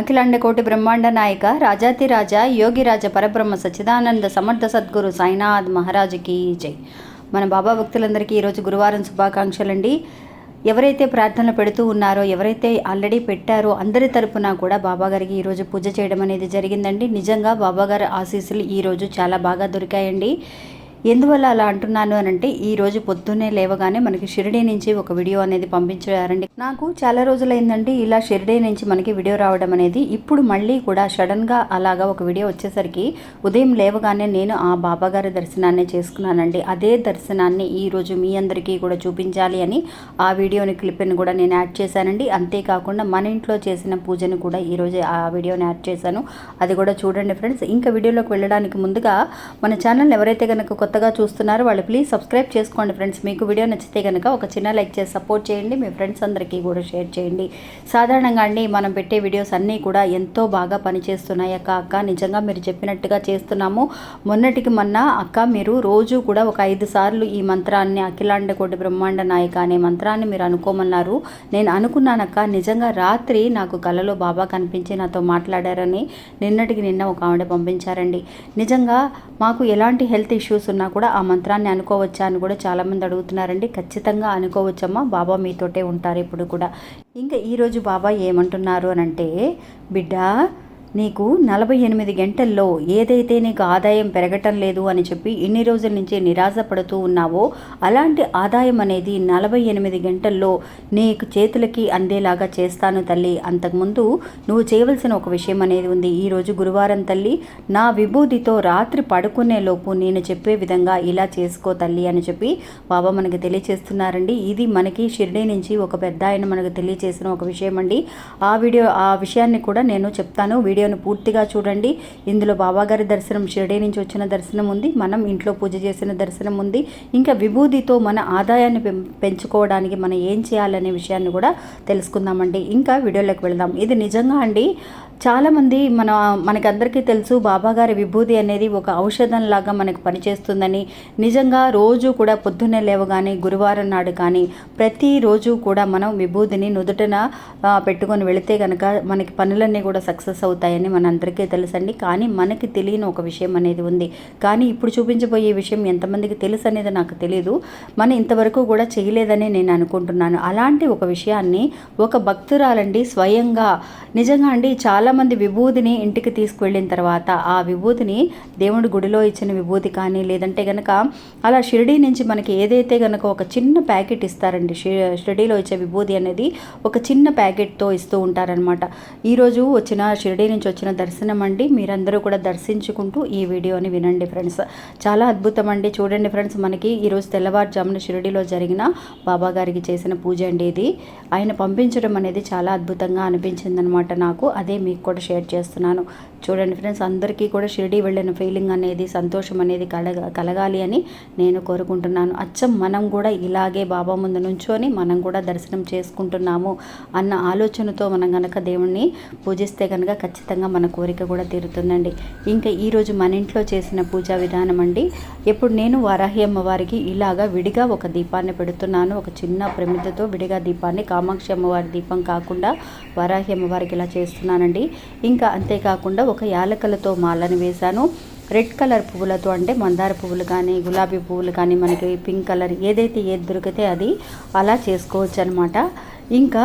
అఖిలాండకోటి బ్రహ్మాండ నాయక రాజాతిరాజ యోగిరాజ పరబ్రహ్మ సచ్చిదానంద సమర్థ సద్గురు సాయినాథ్ మహారాజుకి జై. మన బాబా భక్తులందరికీ ఈరోజు గురువారం శుభాకాంక్షలండి. ఎవరైతే ప్రార్థనలు పెడుతూ ఉన్నారో ఎవరైతే ఆల్రెడీ పెట్టారో అందరి తరపున కూడా బాబాగారికి ఈరోజు పూజ చేయడం అనేది జరిగిందండి. నిజంగా బాబాగారి ఆశీస్సులు ఈరోజు చాలా బాగా దొరికాయండి. ఎందువల్ల అలా అంటున్నాను అని అంటే ఈ రోజు పొద్దున్నే లేవగానే మనకి షిరిడీ నుంచి ఒక వీడియో అనేది పంపించారండి. నాకు చాలా రోజులైందండి ఇలా షిరిడీ నుంచి మనకి వీడియో రావడం అనేది. ఇప్పుడు మళ్ళీ కూడా సడన్గా అలాగా ఒక వీడియో వచ్చేసరికి ఉదయం లేవగానే నేను ఆ బాబాగారి దర్శనాన్ని చేసుకున్నానండి. అదే దర్శనాన్ని ఈ రోజు మీ అందరికీ కూడా చూపించాలి అని ఆ వీడియోని క్లిప్ని కూడా నేను యాడ్ చేశానండి. అంతేకాకుండా మన ఇంట్లో చేసిన పూజను కూడా ఈరోజు ఆ వీడియోని యాడ్ చేశాను. అది కూడా చూడండి ఫ్రెండ్స్. ఇంకా వీడియోలోకి వెళ్ళడానికి ముందుగా మన ఛానల్ ఎవరైతే కనుక కొత్తగా చూస్తున్నారు వాళ్ళు ప్లీజ్ సబ్స్క్రైబ్ చేసుకోండి ఫ్రెండ్స్ మీకు వీడియో నచ్చితే కనుక ఒక చిన్న లైక్ చేసి సపోర్ట్ చేయండి. మీ ఫ్రెండ్స్ అందరికీ కూడా షేర్ చేయండి. సాధారణంగా అండి మనం పెట్టే వీడియోస్ అన్నీ కూడా ఎంతో బాగా పనిచేస్తున్నాయి అక్క అక్క. నిజంగా మీరు చెప్పినట్టుగా చేస్తున్నాము. మొన్నటికి మొన్న అక్క మీరు రోజు కూడా ఒక ఐదు సార్లు ఈ మంత్రాన్ని అఖిలాండ కోటి బ్రహ్మాండ నాయక అనే మంత్రాన్ని మీరు అనుకోమన్నారు. నేను అనుకున్నానక్క నిజంగా రాత్రి నాకు కలలో బాబా కనిపించి నాతో మాట్లాడారని నిన్నటికి నిన్న ఒక ఆవిడ పంపించారండి. నిజంగా మాకు ఎలాంటి హెల్త్ ఇష్యూస్ ఉన్నా కూడా ఆ మంత్రాన్ని అనుకోవచ్చా అని కూడా చాలామంది అడుగుతున్నారండి. ఖచ్చితంగా అనుకోవచ్చమ్మా. బాబా మీతోటే ఉంటారు ఇప్పుడు కూడా. ఇంకా ఈరోజు బాబా ఏమంటున్నారు అని అంటే బిడ్డ నీకు నలభై ఎనిమిది గంటల్లో ఏదైతే నీకు ఆదాయం పెరగటం లేదు అని చెప్పి ఇన్ని రోజుల నుంచి నిరాశపడుతూ ఉన్నావో అలాంటి ఆదాయం అనేది నలభై ఎనిమిది గంటల్లో నీకు చేతులకి అందేలాగా చేస్తాను తల్లి. అంతకుముందు నువ్వు చేయవలసిన ఒక విషయం అనేది ఉంది. ఈరోజు గురువారం తల్లి నా విభూతితో రాత్రి పడుకునే లోపు నేను చెప్పే విధంగా ఇలా చేసుకో తల్లి అని చెప్పి బాబా మనకి తెలియచేస్తున్నారండి. ఇది మనకి షిరిడీ నుంచి ఒక పెద్ద ఆయన మనకు తెలియచేసిన ఒక విషయం అండి. ఆ వీడియో ఆ విషయాన్ని కూడా నేను చెప్తాను. వీడియో వీడియోను పూర్తిగా చూడండి. ఇందులో బాబాగారి దర్శనం షిరిడీ నుంచి వచ్చిన దర్శనం ఉంది. మనం ఇంట్లో పూజ చేసిన దర్శనం ఉంది. ఇంకా విభూతితో మన ఆదాయాన్ని పెం- పెంచుకోవడానికి మనం ఏం చేయాలనే విషయాన్ని కూడా తెలుసుకుందామండి. ఇంకా వీడియోలోకి వెళ్దాం. ఇది నిజంగా అండి చాలామంది మన మనకందరికీ తెలుసు బాబాగారి విభూతి అనేది ఒక ఔషధం లాగా మనకు పనిచేస్తుందని. నిజంగా రోజు కూడా పొద్దున్నే లేవగానే గురువారం నాడు కానీ ప్రతిరోజు కూడా మనం విభూతిని నుదుటన పెట్టుకొని వెళితే కనుక మనకి పనులన్నీ కూడా సక్సెస్ అవుతాయి. వస్తాయని మనందరికీ తెలుసండి. కానీ మనకి తెలియని ఒక విషయం అనేది ఉంది. కానీ ఇప్పుడు చూపించబోయే విషయం ఎంతమందికి తెలుసు అనేది నాకు తెలియదు మనం ఇంతవరకు కూడా చేయలేదని నేను అనుకుంటున్నాను. అలాంటి ఒక విషయాన్ని ఒక భక్తురాలండి స్వయంగా నిజంగా అండి చాలామంది విభూతిని ఇంటికి తీసుకువెళ్ళిన తర్వాత ఆ విభూతిని దేవుడి గుడిలో ఇచ్చిన విభూతి కానీ లేదంటే కనుక అలా షిరిడీ నుంచి మనకి ఏదైతే కనుక ఒక చిన్న ప్యాకెట్ ఇస్తారండి షి- షిరిడీలో ఇచ్చే విభూతి అనేది ఒక చిన్న ప్యాకెట్తో ఇస్తూ ఉంటారనమాట ఈరోజు వచ్చిన షిరిడీ నుంచి వచ్చిన దర్శనం అండి. మీరందరూ కూడా దర్శించుకుంటూ ఈ వీడియోని వినండి ఫ్రెండ్స్. చాలా అద్భుతం అండి. చూడండి ఫ్రెండ్స్ మనకి ఈరోజు తెల్లవారుజామున షిరిడిలో జరిగిన బాబా గారికి చేసిన పూజ అండి ఇది. ఆయన పంపించడం అనేది చాలా అద్భుతంగా అనిపించిందనమాట నాకు. అదే మీకు కూడా షేర్ చేస్తున్నాను. చూడండి ఫ్రెండ్స్ అందరికీ కూడా షిరిడి వెళ్ళిన ఫీలింగ్ అనేది సంతోషం అనేది కలగ కలగాలి అని నేను కోరుకుంటున్నాను. అచ్చం మనం కూడా ఇలాగే బాబా ముందు నుంచొని మనం కూడా దర్శనం చేసుకుంటున్నాము అన్న ఆలోచనతో మనం కనుక దేవుణ్ణి పూజిస్తే కనుక ఖచ్చితంగా మన కోరిక కూడా తీరుతుందండి. ఇంకా ఈరోజు మన ఇంట్లో చేసిన పూజా విధానం అండి. ఎప్పుడు నేను వారాహి అమ్మవారికి ఇలాగా విడిగా ఒక దీపాన్ని పెడుతున్నాను. ఒక చిన్న ప్రమిదతో విడిగా దీపాన్ని కామాక్షి అమ్మవారి దీపం కాకుండా వారాహి అమ్మవారికి ఇలా చేస్తున్నానండి. ఇంకా అంతేకాకుండా ఒక యాలకలతో మాలను వేశాను. రెడ్ కలర్ పువ్వులతో అంటే మందార పువ్వులు కానీ గులాబీ పువ్వులు కానీ మనకి పింక్ కలర్ ఏదైతే ఏది దొరికితే అది అలా చేసుకోవచ్చు అనమాట ఇంకా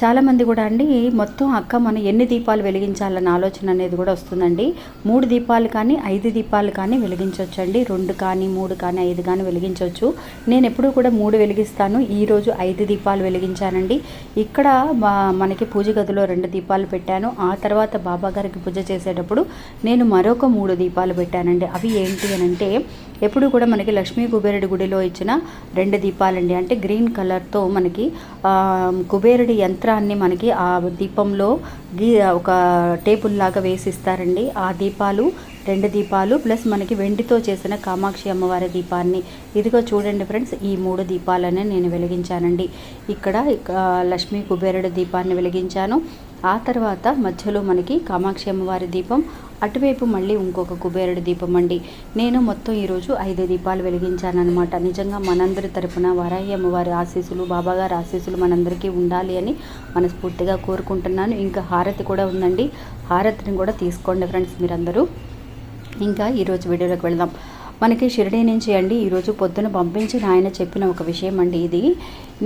చాలామంది కూడా అండి మొత్తం అక్క మనం ఎన్ని దీపాలు వెలిగించాలన్న ఆలోచన అనేది కూడా వస్తుందండి. మూడు దీపాలు కానీ ఐదు దీపాలు కానీ వెలిగించవచ్చు అండి రెండు కానీ మూడు కానీ ఐదు కానీ వెలిగించవచ్చు నేను ఎప్పుడూ కూడా మూడు వెలిగిస్తాను. ఈరోజు ఐదు దీపాలు వెలిగించానండి. ఇక్కడ మనకి పూజ గదిలో రెండు దీపాలు పెట్టాను. ఆ తర్వాత బాబాగారికి పూజ చేసేటప్పుడు నేను మరొక మూడు దీపాలు పెట్టానండి. అవి ఏంటి అని అంటే ఎప్పుడు కూడా మనకి లక్ష్మీ కుబేరుడి గుడిలో ఇచ్చిన రెండు దీపాలండి. అంటే గ్రీన్ కలర్తో మనకి కుబేరుడి ఎంత చిత్రాన్ని మనకి ఆ దీపంలో గీ ఒక టేబుల్ లాగా వేసిస్తారండి. ఆ దీపాలు రెండు దీపాలు ప్లస్ మనకి వెండితో చేసిన కామాక్షి అమ్మవారి దీపాన్ని. ఇదిగో చూడండి ఫ్రెండ్స్ ఈ మూడు దీపాలనే నేను వెలిగించానండి. ఇక్కడ లక్ష్మీ కుబేరుడు దీపాన్ని వెలిగించాను. ఆ తర్వాత మధ్యలో మనకి కామాక్షి అమ్మవారి దీపం అటువైపు మళ్ళీ ఇంకొక కుబేరుడి దీపం అండి. నేను మొత్తం ఈరోజు ఐదు దీపాలు వెలిగించానమాట నిజంగా మనందరి తరపున వరాయి అమ్మవారి ఆశీస్సులు బాబాగారి ఆశీస్సులు మనందరికీ ఉండాలి అని మనస్ఫూర్తిగా కోరుకుంటున్నాను. ఇంకా హారతి కూడా ఉందండి. హారతిని కూడా తీసుకోండి ఫ్రెండ్స్ మీరందరూ. ఇంకా ఈరోజు వీడియోలోకి వెళదాం. మనకి షిరిడీ నుంచి అండి ఈరోజు పొద్దున పంపించిన ఆయన చెప్పిన ఒక విషయం అండి ఇది.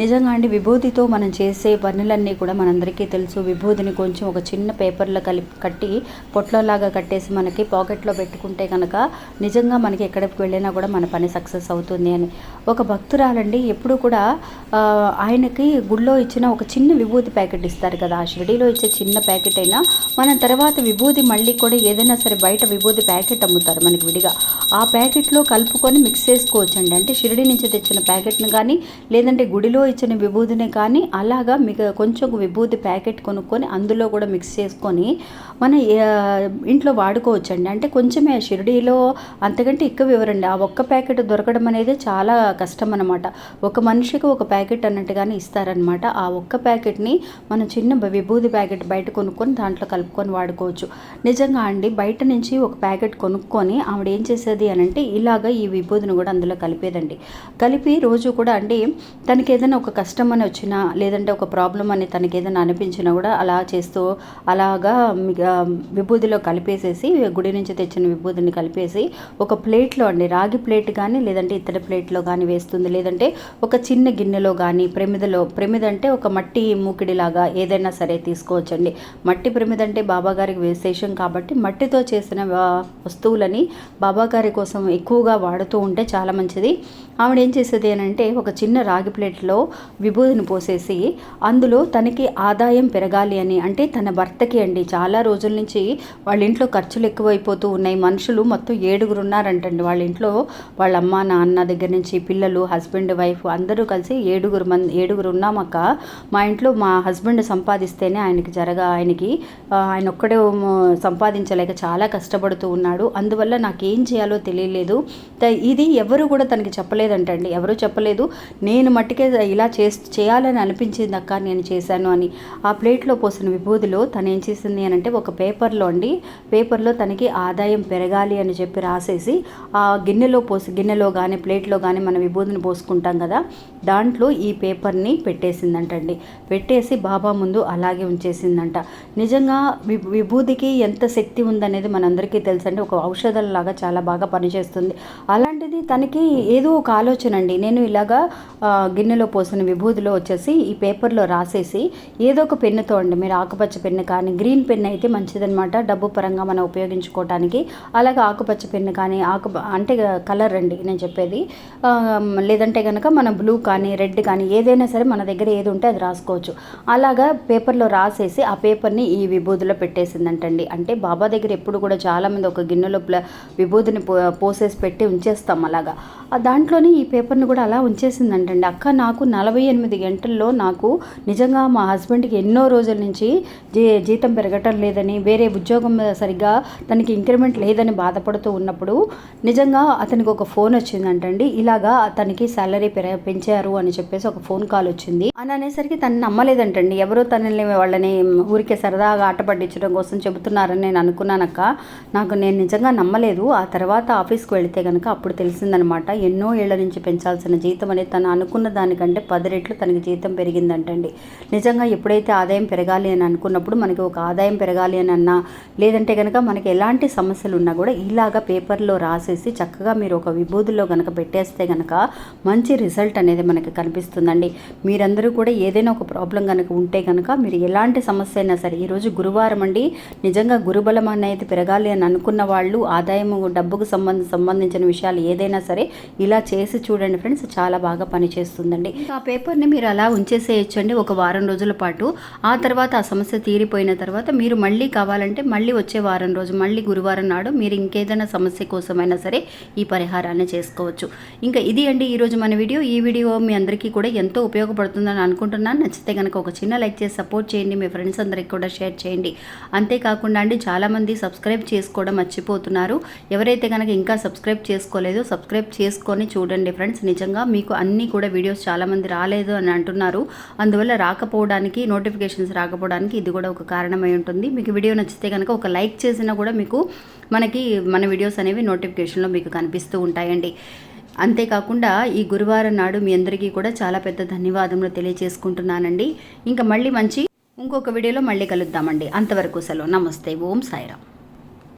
నిజంగా అండి విభూతితో మనం చేసే పనులన్నీ కూడా మనందరికీ తెలుసు. విభూతిని కొంచెం ఒక చిన్న పేపర్లో కలిపి కట్టి పొట్లలాగా కట్టేసి మనకి పాకెట్లో పెట్టుకుంటే కనుక నిజంగా మనకి ఎక్కడికి వెళ్ళినా కూడా మన పని సక్సెస్ అవుతుంది అని. ఒక భక్తురాలండి ఎప్పుడు కూడా ఆయనకి గుళ్ళో ఇచ్చిన ఒక చిన్న విభూతి ప్యాకెట్ ఇస్తారు కదా. ఆ షిరిడీలో ఇచ్చే చిన్న ప్యాకెట్ అయినా మన తర్వాత విభూతి మళ్ళీ కూడా ఏదైనా సరే బయట విభూతి ప్యాకెట్ అమ్ముతారు మనకి విడిగా. ఆ ప్యాకెట్ ప్యాకెట్లో కలుపుకొని మిక్స్ చేసుకోవచ్చండి. అంటే షిరిడి నుంచి తెచ్చిన ప్యాకెట్ని కానీ లేదంటే గుడిలో ఇచ్చిన విభూతిని కానీ అలాగా మీకు కొంచెం విభూతి ప్యాకెట్ కొనుక్కొని అందులో కూడా మిక్స్ చేసుకొని మన ఇంట్లో ఇంట్లో వాడుకోవచ్చండి. అంటే కొంచెమే షిరిడీలో అంతకంటే ఎక్కువ ఇవ్వరండి ఆ ఒక్క ప్యాకెట్ దొరకడం అనేది చాలా కష్టం అనమాట ఒక మనిషికి ఒక ప్యాకెట్ అన్నట్టుగానే ఇస్తారనమాట ఆ ఒక్క ప్యాకెట్ని మనం చిన్న విభూది విభూతి ప్యాకెట్ బయట కొనుక్కొని దాంట్లో కలుపుకొని వాడుకోవచ్చు. నిజంగా అండి బయట నుంచి ఒక ప్యాకెట్ కొనుక్కొని ఆవిడ ఏం చేసేది అని అంటే ఇలాగ ఈ విభూతిని కూడా అందులో కలిపేదండి. కలిపి రోజు కూడా అండి తనకి ఏదైనా ఒక కష్టం అని వచ్చినా లేదంటే ఒక ప్రాబ్లం అని తనకి ఏదైనా అనిపించినా కూడా అలా చేస్తూ అలాగా మిగ- విభూతిలో కలిపేసేసి గుడి నుంచి తెచ్చిన విభూతిని కలిపేసి ఒక ప్లేట్లో అండి రాగి ప్లేట్ కానీ లేదంటే ఇత్తడి ప్లేట్లో కానీ వేస్తుంది. లేదంటే ఒక చిన్న గిన్నెలో కానీ ప్రమిదలో ప్రమిద అంటే ఒక మట్టి మూకిడిలాగా ఏదైనా సరే తీసుకోవచ్చండి. మట్టి ప్రమిద అంటే బాబాగారికి విశేషం కాబట్టి మట్టితో చేసిన వస్తువులని బాబాగారి కోసం ఎక్కువగా వాడుతూ ఉంటే చాలా మంచిది. ఆవిడ ఏం చేసేది అంటే ఒక చిన్న రాగి ప్లేట్లో విభూదిని పోసేసి అందులో తనకి ఆదాయం పెరగాలి అని అంటే తన భర్తకి అండి. చాలా రోజుల నుంచి వాళ్ళ ఇంట్లో ఖర్చులు ఎక్కువైపోతూ ఉన్నాయి. మనుషులు మొత్తం ఏడుగురు ఉన్నారంటండి. వాళ్ళ ఇంట్లో వాళ్ళ అమ్మ నాన్న దగ్గర నుంచి పిల్లలు హస్బెండ్ వైఫ్ అందరూ కలిసి ఏడుగురు మంది ఏడుగురు ఉన్నామక్క. మా ఇంట్లో మా హస్బెండ్ సంపాదిస్తేనే ఆయనకి జరగా ఆయనకి ఆయన ఒక్కడే సంపాదించలేక చాలా కష్టపడుతూ ఉన్నాడు. అందువల్ల నాకేం చేయాలో తెలియలేదు. త- ఇది ఎవరు కూడా తనకి చెప్పలేదంటండి. ఎవరు చెప్పలేదు. నేను మట్టికే ఇలా చే చేయాలని అనిపించింది అక్క నేను చేశాను అని. ఆ ప్లేట్లో పోసిన విభూదిలో తను ఏం చేసింది అని అంటే ఒక పేపర్లో అండి పేపర్లో తనకి ఆదాయం పెరగాలి అని చెప్పి రాసేసి ఆ గిన్నెలో పోసి గిన్నెలో కానీ ప్లేట్లో కానీ మన విభూదిని పోసుకుంటాం కదా దాంట్లో ఈ పేపర్ని పెట్టేసిందంటండి. పెట్టేసి బాబా ముందు అలాగే ఉంచేసిందంట. నిజంగా విభూదికి ఎంత శక్తి ఉందనేది మనందరికీ తెలుసండి. ఒక ఔషధంలాగా చాలా బాగా పనిచేస్తుంది. అలాంటిది తనకి ఏదో ఒక ఆలోచన అండి. నేను ఇలాగా గిన్నెలో పోసిన విభూతిలో వచ్చేసి ఈ పేపర్లో రాసేసి ఏదో ఒక పెన్నుతో అండి మీరు ఆకుపచ్చ పెన్ను కానీ గ్రీన్ పెన్ అయితే మంచిదనమాట డబ్బు పరంగా మనం ఉపయోగించుకోవటానికి. అలాగే ఆకుపచ్చ పెన్ను కానీ ఆకు అంటే కలర్ అండి నేను చెప్పేది. లేదంటే కనుక మన బ్లూ కానీ రెడ్ కానీ ఏదైనా సరే మన దగ్గర ఏది ఉంటే అది రాసుకోవచ్చు. అలాగా పేపర్లో రాసేసి ఆ పేపర్ని ఈ విభూతిలో పెట్టేసిందంటండి. అంటే బాబా దగ్గర ఎప్పుడు కూడా చాలామంది ఒక గిన్నెలో ప్ల విభూతిని పోసే పోసేసి పెట్టి ఉంచేస్తాం అలాగా. ఆ దాంట్లోనే ఈ పేపర్ని కూడా అలా ఉంచేసిందంటండి. అక్క నాకు నలభై ఎనిమిది గంటల్లో నాకు నిజంగా మా హస్బెండ్కి ఎన్నో రోజుల నుంచి జీ జీతం పెరగటం లేదని వేరే ఉద్యోగం మీద సరిగ్గా తనకి ఇంక్రిమెంట్ లేదని బాధపడుతూ ఉన్నప్పుడు నిజంగా అతనికి ఒక ఫోన్ వచ్చిందంటండి. ఇలాగా తనకి శాలరీ పెర పెంచారు అని చెప్పేసి ఒక ఫోన్ కాల్ వచ్చింది. అని అనేసరికి తను నమ్మలేదంటండి. ఎవరో తనని వాళ్ళని ఊరికే సరదాగా ఆట పట్టించడం కోసం చెబుతున్నారని నేను అనుకున్నానక్క. నాకు నేను నిజంగా నమ్మలేదు. ఆ తర్వాత ఆఫీస్కి వెళితే కనుక అప్పుడు తెలిసిందనమాట ఎన్నో ఏళ్ళ నుంచి పెంచాల్సిన జీతం అనేది తను అనుకున్న దానికంటే పది రెట్లు తనకి జీతం పెరిగిందంటండి. నిజంగా ఎప్పుడైతే ఆదాయం పెరగాలి అని అనుకున్నప్పుడు మనకి ఒక ఆదాయం పెరగాలి అని అన్నా లేదంటే కనుక మనకి ఎలాంటి సమస్యలు ఉన్నా కూడా ఇలాగా పేపర్లో రాసేసి చక్కగా మీరు ఒక విభూతిలో కనుక పెట్టేస్తే కనుక మంచి రిజల్ట్ అనేది మనకి కనిపిస్తుందండి. మీరందరూ కూడా ఏదైనా ఒక ప్రాబ్లం కనుక ఉంటే కనుక మీరు ఎలాంటి సమస్య అయినా సరే ఈరోజు గురువారం అండి నిజంగా గురుబలం అనేది పెరగాలి అని అనుకున్న వాళ్ళు ఆదాయం డబ్బుకు సంబంధ సంబంధించిన విషయాలు ఏదైనా సరే ఇలా చేసి చూడండి ఫ్రెండ్స్ చాలా బాగా పనిచేస్తుందండి. ఆ పేపర్ని మీరు అలా ఉంచేసేయచ్చండి ఒక వారం రోజుల పాటు. ఆ తర్వాత ఆ సమస్య తీరిపోయిన తర్వాత మీరు మళ్ళీ కావాలంటే మళ్ళీ వచ్చే వారం రోజు మళ్ళీ గురువారం నాడు మీరు ఇంకేదైనా సమస్య కోసమైనా సరే ఈ పరిహారాన్ని చేసుకోవచ్చు. ఇంకా ఇది అండి ఈరోజు మన వీడియో. ఈ వీడియో మీ అందరికీ కూడా ఎంతో ఉపయోగపడుతుందని అనుకుంటున్నాను. నచ్చితే కనుక ఒక చిన్న లైక్ చేసి సపోర్ట్ చేయండి. మీ ఫ్రెండ్స్ అందరికి కూడా షేర్ చేయండి. అంతేకాకుండా అండి చాలామంది సబ్స్క్రైబ్ చేసుకోవడం మర్చిపోతున్నారు. ఎవరైతే కనుక ఇంకా సబ్స్క్రైబ్ చేసుకోలేదు. సబ్స్క్రైబ్ చేసుకొని చూడండి ఫ్రెండ్స్. నిజంగా మీకు అన్నీ కూడా వీడియోస్ చాలామంది రాలేదు అని అంటున్నారు. అందువల్ల రాకపోవడానికి నోటిఫికేషన్స్ రాకపోవడానికి ఇది కూడా ఒక కారణమై ఉంటుంది. మీకు వీడియో నచ్చితే కనుక ఒక లైక్ చేసినా కూడా మీకు మనకి మన వీడియోస్ అనేవి నోటిఫికేషన్లో మీకు కనిపిస్తూ ఉంటాయండి. అంతేకాకుండా ఈ గురువారం నాడు మీ అందరికీ కూడా చాలా పెద్ద ధన్యవాదములు తెలియజేసుకుంటున్నానండి. ఇంకా మళ్ళీ మంచి ఇంకొక వీడియోలో మళ్ళీ కలుద్దామండి. అంతవరకు సెలవు. నమస్తే. ఓం సాయిరామ్.